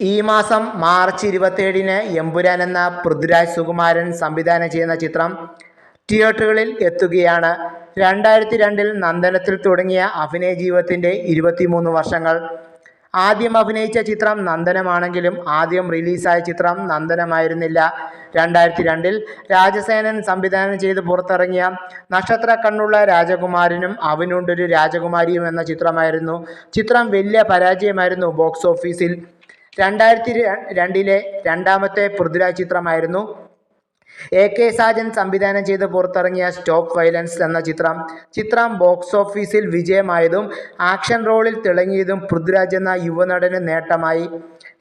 ഈ മാസം മാർച്ച് ഇരുപത്തേഴിന് എമ്പുരാൻ എന്ന പൃഥ്വിരാജ് സുകുമാരൻ സംവിധാനം ചെയ്യുന്ന ചിത്രം തിയേറ്ററുകളിൽ എത്തുകയാണ്. രണ്ടായിരത്തി രണ്ടിൽ നന്ദനത്തിൽ തുടങ്ങിയ അഭിനയ ജീവിതത്തിന്റെ ഇരുപത്തിമൂന്ന് വർഷങ്ങൾ. ആദ്യം അഭിനയിച്ച ചിത്രം നന്ദനമാണെങ്കിലും ആദ്യം റിലീസായ ചിത്രം നന്ദനമായിരുന്നില്ല. രണ്ടായിരത്തി രണ്ടിൽ രാജസേനൻ സംവിധാനം ചെയ്ത് പുറത്തിറങ്ങിയ നക്ഷത്ര കണ്ണുള്ള രാജകുമാരനും അവനുണ്ടൊരു രാജകുമാരിയും എന്ന ചിത്രമായിരുന്നു. ചിത്രം വലിയ പരാജയമായിരുന്നു ബോക്സ് ഓഫീസിൽ. രണ്ടായിരത്തി രണ്ടിലെ രണ്ടാമത്തെ പൃഥ്വിരാജ് ചിത്രമായിരുന്നു. എ കെ സാജൻ സംവിധാനം ചെയ്ത് പുറത്തിറങ്ങിയ സ്റ്റോപ്പ് വയലൻസ് എന്ന ചിത്രം. ചിത്രം ബോക്സ് ഓഫീസിൽ വിജയമായതും ആക്ഷൻ റോളിൽ തിളങ്ങിയതും പൃഥ്വിരാജ് എന്ന യുവനടന് നേട്ടമായി.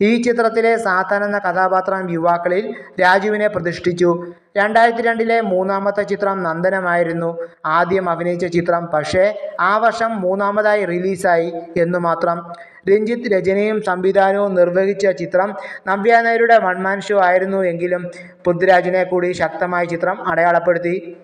ഈ ചിത്രത്തിലെ സാത്താൻ എന്ന കഥാപാത്രം യുവാക്കളിൽ രാജുവിനെ പ്രതിഷ്ഠിച്ചു. രണ്ടായിരത്തി രണ്ടിലെ മൂന്നാമത്തെ ചിത്രം നന്ദനമായിരുന്നു. ആദ്യം അഭിനയിച്ച ചിത്രം പക്ഷേ ആ വർഷം മൂന്നാമതായി റിലീസായി എന്നു മാത്രം. രഞ്ജിത്ത് രചനയും സംവിധാനവും നിർവഹിച്ച ചിത്രം നവ്യ നായരുടെ വൺ മാൻ ഷോ ആയിരുന്നു എങ്കിലും പൃഥ്വിരാജിനെ കൂടി ശക്തമായ ചിത്രം അടയാളപ്പെടുത്തി.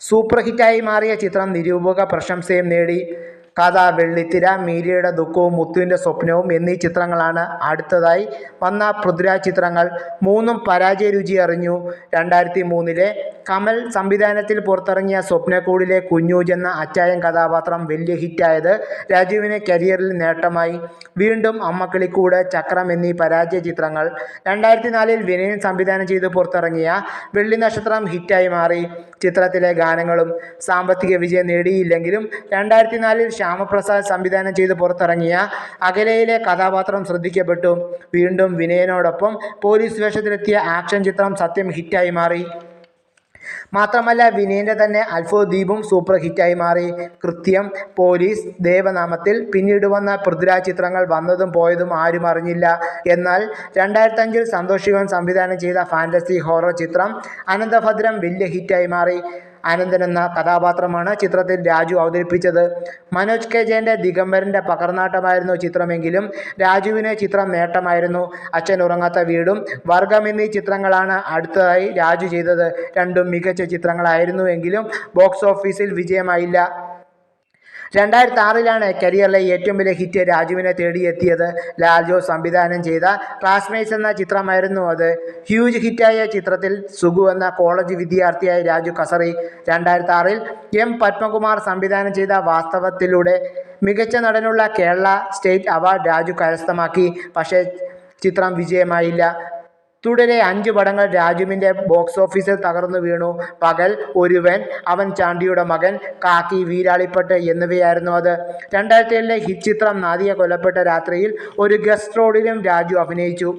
സൂപ്പർ ഹിറ്റായി മാറിയ ചിത്രം നിരൂപക പ്രശംസയും നേടി. കഥ വെള്ളിത്തിര മീരയുടെ ദുഃഖവും മുത്തുവിന്റെ സ്വപ്നവും എന്നീ ചിത്രങ്ങളാണ് അടുത്തതായി വന്ന പൃഥ്വിരാജ് ചിത്രങ്ങൾ. മൂന്നും പരാജയ രുചി അറിഞ്ഞു. രണ്ടായിരത്തി മൂന്നിലെ കമൽ സംവിധാനത്തിൽ പുറത്തിറങ്ങിയ സ്വപ്നക്കൂടിലെ കുഞ്ഞൂജ് എന്ന അച്ചായൻ കഥാപാത്രം വലിയ ഹിറ്റായത് രാജുവിനെ കരിയറിൽ നേട്ടമായി. വീണ്ടും അമ്മക്കിളിക്കൂട് ചക്രം എന്നീ പരാജയ ചിത്രങ്ങൾ. രണ്ടായിരത്തി നാലിൽ വിനയൻ സംവിധാനം ചെയ്ത് പുറത്തിറങ്ങിയ വെള്ളി നക്ഷത്രം ഹിറ്റായി മാറി. ചിത്രത്തിലെ ഗാനങ്ങളും സാമ്പത്തിക വിജയം നേടിയില്ലെങ്കിലും രണ്ടായിരത്തി നാലിൽ ശ്യാമപ്രസാദ് സംവിധാനം ചെയ്ത് പുറത്തിറങ്ങിയ അകലയിലെ കഥാപാത്രം ശ്രദ്ധിക്കപ്പെട്ടു. വീണ്ടും വിനയനോടൊപ്പം പോലീസ് വേഷത്തിലെത്തിയ ആക്ഷൻ ചിത്രം സത്യം ഹിറ്റായി മാറി. മാത്രമല്ല വിനയന്റെ തന്നെ അൽഫോ ദ്വീപും സൂപ്പർ ഹിറ്റായി മാറി. കൃത്യം പോലീസ് ദേവനാമത്തിൽ പിന്നീട് വന്ന പൃഥ്വിരാജ് ചിത്രങ്ങൾ വന്നതും പോയതും ആരും അറിഞ്ഞില്ല. എന്നാൽ രണ്ടായിരത്തഞ്ചിൽ സന്തോഷ് ശിവൻ സംവിധാനം ചെയ്ത ഫാന്റസി ഹൊറർ ചിത്രം അനന്തഭദ്രം വലിയ ഹിറ്റായി മാറി. അനന്തൻ എന്ന കഥാപാത്രമാണ് ചിത്രത്തിൽ രാജു അവതരിപ്പിച്ചത്. മനോജ് കെ ജയന്റെ ദിഗംബരന്റെ പകർന്നാട്ടമായിരുന്നു ചിത്രമെങ്കിലും രാജുവിന് ചിത്രം നേട്ടമായിരുന്നു അച്ഛൻ ഉറങ്ങാത്ത വീടും വർഗം എന്നീ ചിത്രങ്ങളാണ് അടുത്തതായി രാജു ചെയ്തത്. രണ്ടും മികച്ച ചിത്രങ്ങളായിരുന്നു എങ്കിലും ബോക്സ് ഓഫീസിൽ വിജയമായില്ല. രണ്ടായിരത്തി ആറിലാണ് കരിയറിലെ ഏറ്റവും വലിയ ഹിറ്റ് രാജുവിനെ തേടിയെത്തിയത് ലാൽ ജോസ് സംവിധാനം ചെയ്ത ക്ലാസ്മേറ്റ്സ് എന്ന ചിത്രമായിരുന്നു അത്. ഹ്യൂജ് ഹിറ്റായ ചിത്രത്തിൽ സുഗു എന്ന കോളേജ് വിദ്യാർത്ഥിയായ രാജു കസറി രണ്ടായിരത്തി ആറിൽ എം പത്മകുമാർ സംവിധാനം ചെയ്ത വാസ്തവത്തിലൂടെ മികച്ച നടനുള്ള കേരള സ്റ്റേറ്റ് അവാർഡ് രാജു കരസ്ഥമാക്കി. പക്ഷേ ചിത്രം വിജയമായില്ല. തുടരെ അഞ്ച് പടങ്ങൾ രാജുവിന്റെ ബോക്സ് ഓഫീസിൽ തകർന്നു വീണു. പകൽ ഒരുവൻ അവൻ ചാണ്ടിയുടെ മകൻ കാക്കി വീരാളിപ്പട്ട് എന്നിവയായിരുന്നു അത്. രണ്ടായിരത്തി ഏഴിലെ ഹിറ്റ് ചിത്രം നാദിയ കൊല്ലപ്പെട്ട രാത്രിയിൽ ഒരു ഗസ്റ്റ് റോഡിലും രാജു അഭിനയിച്ചു.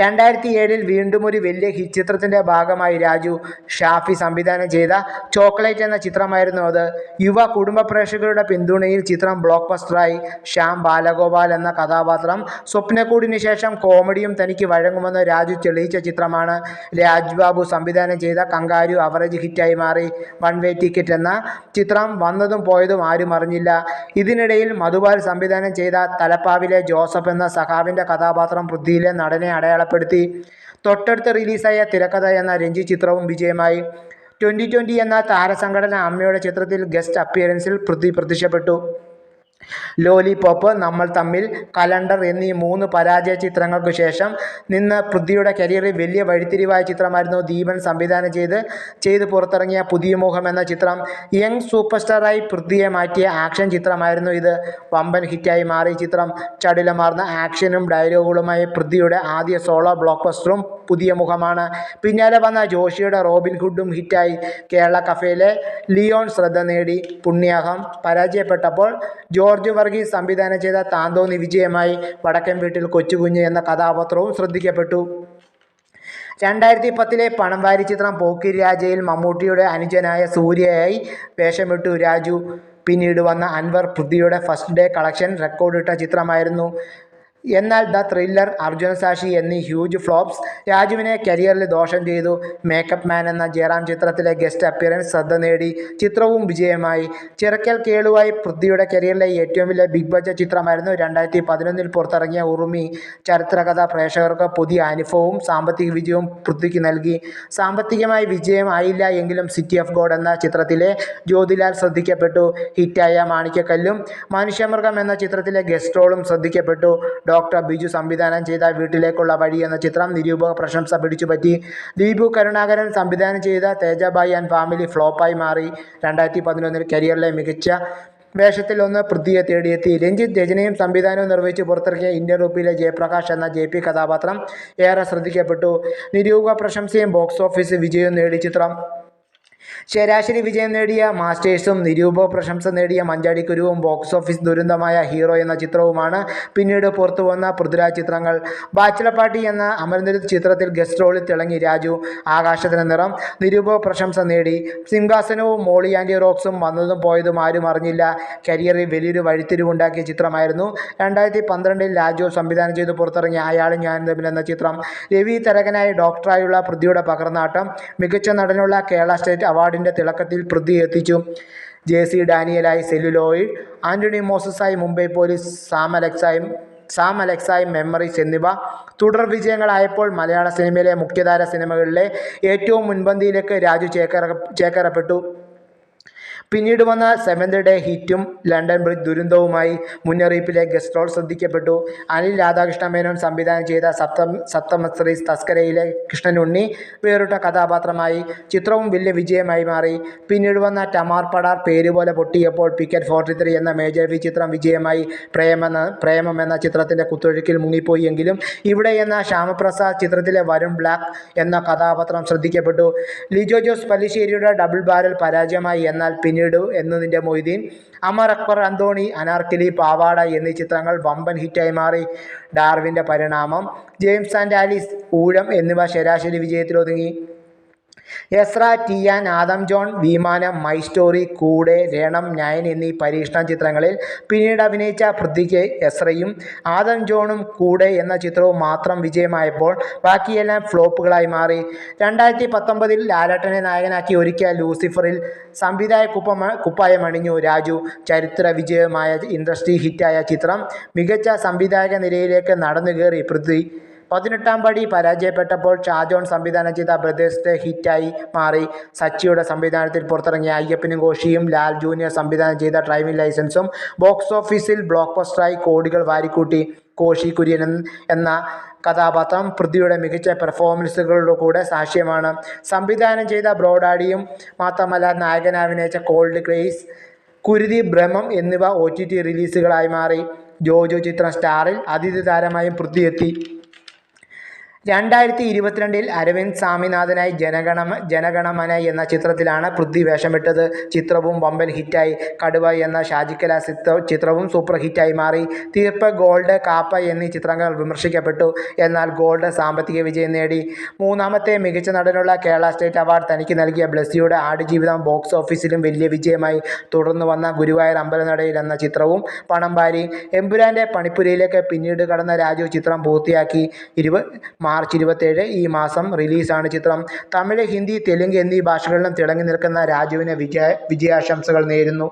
രണ്ടായിരത്തി ഏഴിൽ വീണ്ടും ഒരു വലിയ ഹിറ്റ് ചിത്രത്തിന്റെ ഭാഗമായി രാജു ഷാഫി സംവിധാനം ചെയ്ത ചോക്ലേറ്റ് എന്ന ചിത്രമായിരുന്നു അത്. യുവ കുടുംബ പ്രേക്ഷകരുടെ പിന്തുണയിൽ ചിത്രം ബ്ലോക്ക് ബസ്റ്ററായി ശ്യാം ബാലഗോപാൽ എന്ന കഥാപാത്രം. സ്വപ്നക്കൂടിന് ശേഷം കോമഡിയും തനിക്ക് വഴങ്ങുമെന്ന് രാജു തെളിയിച്ച ചിത്രമാണ്. രാജ് ബാബു സംവിധാനം ചെയ്ത കങ്കാരു അവറേജ് ഹിറ്റായി മാറി. വൺ വേ ടിക്കറ്റ് എന്ന ചിത്രം വന്നതും പോയതും ആരും അറിഞ്ഞില്ല. ഇതിനിടയിൽ മധുബാൽ സംവിധാനം ചെയ്ത തലപ്പാവിലെ ജോസഫ് എന്ന സഖാവിന്റെ കഥാപാത്രം പൃഥ്വിയിലെ നടനെ അടയാളപ്പെടുത്തി. തൊട്ടടുത്ത് റിലീസായ തിരക്കഥ എന്ന രഞ്ജി ചിത്രവും വിജയമായി. ട്വന്റി ട്വന്റി എന്ന താരസംഘടന അമ്മയുടെ ചിത്രത്തിൽ ഗസ്റ്റ് അപ്പിയറൻസിൽ പൃഥ്വി പ്രത്യക്ഷപ്പെട്ടു ലോലിപോപ്പ് നമ്മൾ തമ്മിൽ കലണ്ടർ എന്നീ മൂന്ന് പരാജയ ചിത്രങ്ങൾക്ക് ശേഷം നിന്ന് പൃഥ്വിയുടെ കരിയറിൽ വലിയ വഴിത്തിരിവായ ചിത്രമായിരുന്നു ദീപൻ സംവിധാനം ചെയ്ത് ചെയ്ത് പുറത്തിറങ്ങിയ പുതിയ മുഖം എന്ന ചിത്രം. യങ് സൂപ്പർ സ്റ്റാറായി പൃഥ്വിയെ മാറ്റിയ ആക്ഷൻ ചിത്രമായിരുന്നു ഇത്. വമ്പൻ ഹിറ്റായി മാറിയ ചിത്രം. ചടുലമാർന്ന ആക്ഷനും ഡയലോഗുകളുമായി പൃഥ്വിയുടെ ആദ്യ സോളോ ബ്ലോക്ക് ബസ്റ്ററും പുതിയ മുഖമാണ്. പിന്നാലെ വന്ന ജോഷിയുടെ റോബിൻ ഹുഡും ഹിറ്റായി. കേരള കഫേയിലെ ലിയോൺ ശ്രദ്ധ നേടി. പുണ്യാഹം പരാജയപ്പെട്ടപ്പോൾ ജോർജ് വർഗീസ് സംവിധാനം ചെയ്ത താന്തോന്നി വിജയമായി വടക്കൻ വീട്ടിൽ കൊച്ചുകുഞ്ഞ് എന്ന കഥാപാത്രവും ശ്രദ്ധിക്കപ്പെട്ടു. രണ്ടായിരത്തി പത്തിലെ പണം വാരി ചിത്രം പോക്കിരി രാജയിൽ മമ്മൂട്ടിയുടെ അനുജനായ സൂര്യയായി വേഷമിട്ടു രാജു. പിന്നീട് വന്ന അൻവർ പൃഥ്വിയുടെ ഫസ്റ്റ് ഡേ കളക്ഷൻ റെക്കോർഡിട്ട ചിത്രമായിരുന്നു. എന്നാൽ ദ ത്രില്ലർ അർജുന സാക്ഷി എന്നീ ഹ്യൂജ് ഫ്ലോപ്സ് രാജുവിനെ കരിയറിൽ ദോഷം ചെയ്തു. മേക്കപ്പ് മാൻ എന്ന ജയറാം ചിത്രത്തിലെ ഗസ്റ്റ് അപ്പിയറൻസ് ശ്രദ്ധ നേടി. ചിത്രവും വിജയമായി. ചിറക്കൽ കേളുവായി പൃഥ്വിയുടെ കരിയറിലെ ഏറ്റവും വലിയ ബിഗ് ബഡ്ജറ്റ് ചിത്രമായിരുന്നു രണ്ടായിരത്തി പതിനൊന്നിൽ പുറത്തിറങ്ങിയ ഉറുമി. ചരിത്രകഥ പ്രേക്ഷകർക്ക് പുതിയ അനുഭവവും സാമ്പത്തിക വിജയവും പൃഥ്വിക്ക് നൽകി. സാമ്പത്തികമായി വിജയം ആയില്ല എങ്കിലും സിറ്റി ഓഫ് ഗോഡ് എന്ന ചിത്രത്തിലെ ജ്യോതിലാൽ ശ്രദ്ധിക്കപ്പെട്ടു. ഹിറ്റായ മാണിക്കക്കല്ലും മനുഷ്യമൃഗം എന്ന ചിത്രത്തിലെ ഗസ്റ്റ് റോളും ശ്രദ്ധിക്കപ്പെട്ടു. ഡോക്ടർ ബിജു സംവിധാനം ചെയ്ത വീട്ടിലേക്കുള്ള വഴി എന്ന ചിത്രം നിരൂപക പ്രശംസ പിടിച്ചുപറ്റി. ദീപു കരുണാകരൻ സംവിധാനം ചെയ്ത തേജബായി ആൻഡ് ഫാമിലി ഫ്ലോപ്പായി മാറി. രണ്ടായിരത്തി പതിനൊന്നിൽ കരിയറിലെ മികച്ച വേഷത്തിൽ ഒന്ന് പൃഥ്വിയെ തേടിയെത്തി. രഞ്ജിത്ത് രചനയും സംവിധാനവും നിർവഹിച്ച് പുറത്തിറക്കിയ ഇന്ത്യൻ റുപ്പിയിലെ ജയപ്രകാശ് എന്ന ജെ പി കഥാപാത്രം ഏറെ ശ്രദ്ധിക്കപ്പെട്ടു. നിരൂപക പ്രശംസയും ബോക്സ് ഓഫീസ് വിജയവും നേടി ചിത്രം. ശരാശരി വിജയം നേടിയ മാസ്റ്റേഴ്സും നിരൂപ പ്രശംസ നേടിയ മഞ്ചാടിക്കുരുവും ബോക്സ് ഓഫീസ് ദുരന്തമായ ഹീറോ എന്ന ചിത്രവുമാണ് പിന്നീട് പുറത്തു വന്ന പൃഥ്വിരാജ് ചിത്രങ്ങൾ. ബാച്ചിലർ പാർട്ടി എന്ന അമരനിരുത് ചിത്രത്തിൽ ഗസ്റ്റ് റോളിൽ തിളങ്ങി രാജു ആകാശത്തിന് നിറം. നിരൂപ പ്രശംസ നേടി. സിംഹാസനവും മോളി ആന്റി റോക്സും വന്നതും പോയതും ആരും അറിഞ്ഞില്ല. കരിയറിൽ വലിയൊരു വഴിത്തിരിവുണ്ടാക്കിയ ചിത്രമായിരുന്നു. രണ്ടായിരത്തി പന്ത്രണ്ടിൽ രാജു സംവിധാനം ചെയ്ത് പുറത്തിറങ്ങിയ അയാളും ഞാൻ തമ്മിൽ എന്ന ചിത്രം. രവി തരകനായി ഡോക്ടറായുള്ള പൃഥ്വിയുടെ പകർന്നാട്ടം. മികച്ച നടനുള്ള കേരള സ്റ്റേറ്റ് അവാർഡിന്റെ തിളക്കത്തിൽ പൃഥ്വി എത്തിച്ചു. ജെ സി ഡാനിയലായി സെല്ലുലോയിഡ് ആന്റണി മോസസായി മുംബൈ പോലീസ് സാം അലക്സായും സാം അലക്സായി മെമ്മറീസ് എന്നിവ. തുടർ വിജയങ്ങളായപ്പോൾ മലയാള സിനിമയിലെ മുഖ്യധാര സിനിമകളിലെ ഏറ്റവും മുൻപന്തിയിലേക്ക് രാജു ചേക്കറ ചേക്കേറപ്പെട്ടു. പിന്നീട് വന്ന സെവൻത് ഡേ ഹിറ്റും ലണ്ടൻ ബ്രിഡ്ജ് ദുരന്തവുമായി മുന്നറിയിപ്പിലെ ഗസ്റ്റ് റോൾ ശ്രദ്ധിക്കപ്പെട്ടു. അനിൽ രാധാകൃഷ്ണ മേനോൻ സംവിധാനം ചെയ്ത സപ്തം സപ്തമശ്രീ തസ്കരയിലെ കൃഷ്ണനുണ്ണി വേറിട്ട കഥാപാത്രമായി. ചിത്രവും വലിയ വിജയമായി മാറി. പിന്നീട് വന്ന ടമാർ പടാർ പേരുപോലെ പൊട്ടിയപ്പോൾ പിക്കറ്റ് ഫോർട്ടി ത്രീ എന്ന മേജർ വി ചിത്രം വിജയമായി. പ്രേമെന്ന പ്രേമം എന്ന ചിത്രത്തിന്റെ കുത്തൊഴുക്കിൽ മുങ്ങിപ്പോയി എങ്കിലും ഇവിടെ എന്ന ശ്യാമപ്രസാദ് ചിത്രത്തിലെ വരുൺ ബ്ലാക്ക് എന്ന കഥാപാത്രം ശ്രദ്ധിക്കപ്പെട്ടു. ലിജോ ജോസ് പല്ലിശ്ശേരിയുടെ ഡബിൾ ബാരൽ പരാജയമായി. എന്നാൽ പിന്നീട് എന്നതിന്റെ മൊയ്തീൻ. അമർ അക്ബർ അന്തോണി അനാർക്കലി പാവാട എന്നീ ചിത്രങ്ങൾ വമ്പൻ ഹിറ്റായി മാറി. ഡാർവിന്റെ പരിണാമം ജെയിംസ് ആൻഡ് ആലീസ് ഊഴം എന്നിവ ശരാശരി വിജയത്തിലൊതുങ്ങി. Ezra Tiyaan Adam John Vimanam My Story Koode രേണം nine എന്നീ പരീക്ഷണ ചിത്രങ്ങളിൽ പിന്നീട് അഭിനയിച്ച പൃഥ്വിക്ക് എസ്രയും ആദം ജോണും കൂടെ എന്ന ചിത്രവും മാത്രം വിജയമായപ്പോൾ ബാക്കിയെല്ലാം ഫ്ലോപ്പുകളായി മാറി. രണ്ടായിരത്തി പത്തൊമ്പതിൽ ലാലട്ടനെ നായകനാക്കി ഒരുക്കിയ ലൂസിഫറിൽ സംവിധായ കുപ്പമ കുപ്പായമണിഞ്ഞു രാജു ചരിത്ര വിജയമായ ഇൻഡസ്ട്രി ഹിറ്റായ ചിത്രം മികച്ച സംവിധായക നിരയിലേക്ക് നടന്നു കയറി പൃഥ്വി പതിനെട്ടാം പടി പരാജയപ്പെട്ടപ്പോൾ ഷാജോൺ സംവിധാനം ചെയ്ത ബ്രദേഴ്സ് ഡേ ഹിറ്റായി മാറി. സച്ചിയുടെ സംവിധാനത്തിൽ പുറത്തിറങ്ങിയ അയ്യപ്പനും ഘോഷിയും ലാൽ ജൂനിയർ സംവിധാനം ചെയ്ത ഡ്രൈവിംഗ് ലൈസൻസും ബോക്സ് ഓഫീസിൽ ബ്ലോക്ക് പോസ്റ്ററായി കോടികൾ വാരിക്കൂട്ടി. കോശി കുര്യൻ എന്ന- കഥാപാത്രം പൃഥ്വിയുടെ മികച്ച പെർഫോമൻസുകളുടെ കൂടെ സാക്ഷ്യമാണ്. സംവിധാനം ചെയ്ത ബ്രോഡാഡിയും മാത്രമല്ല നായകൻ അഭിനയിച്ച കോൾഡ് ക്രേസ് കുരുതി ഭ്രമം എന്നിവ ഒ ടി ടി റിലീസുകളായി മാറി. ജോജോ ചിത്രം സ്റ്റാറിൽ അതിഥി താരമായും പൃഥ്വി എത്തി രണ്ടായിരത്തി ഇരുപത്തിരണ്ടിൽ അരവിന്ദ് സ്വാമിനാഥനായി ജനഗണമ ജനഗണമന എന്ന ചിത്രത്തിലാണ് പൃഥ്വി വേഷമിട്ടത്. ചിത്രവും വമ്പൻ ഹിറ്റായി. കടുവ എന്ന ഷാജിക്കല ചിത്ര ചിത്രവും സൂപ്പർ ഹിറ്റായി മാറി. തീർപ്പ് ഗോൾഡ് കാപ്പ എന്നീ ചിത്രങ്ങൾ വിമർശിക്കപ്പെട്ടു. എന്നാൽ ഗോൾഡ് സാമ്പത്തിക വിജയം നേടി. മൂന്നാമത്തെ മികച്ച നടനുള്ള കേരള സ്റ്റേറ്റ് അവാർഡ് തനിക്ക് നൽകിയ ബ്ലസ്സിയുടെ ആടുജീവിതം ബോക്സ് ഓഫീസിലും വലിയ വിജയമായി. തുടർന്നു വന്ന ഗുരുവായൂർ അമ്പലനടയിൽ എന്ന ചിത്രവും പണം വാരി. എമ്പുരാന്റെ പണിപ്പുരയിലേക്ക് പിന്നീട് കടന്ന രാജു ചിത്രം പൂർത്തിയാക്കി. ഇരുപ മാർച്ച് ഇരുപത്തേഴ് ഈ മാസം റിലീസാണ് ചിത്രം. തമിഴ് ഹിന്ദി തെലുങ്ക് എന്നീ ഭാഷകളിലും തിളങ്ങി നിൽക്കുന്ന രാജുവിന് വിജയ വിജയാശംസകൾ നേരുന്നു.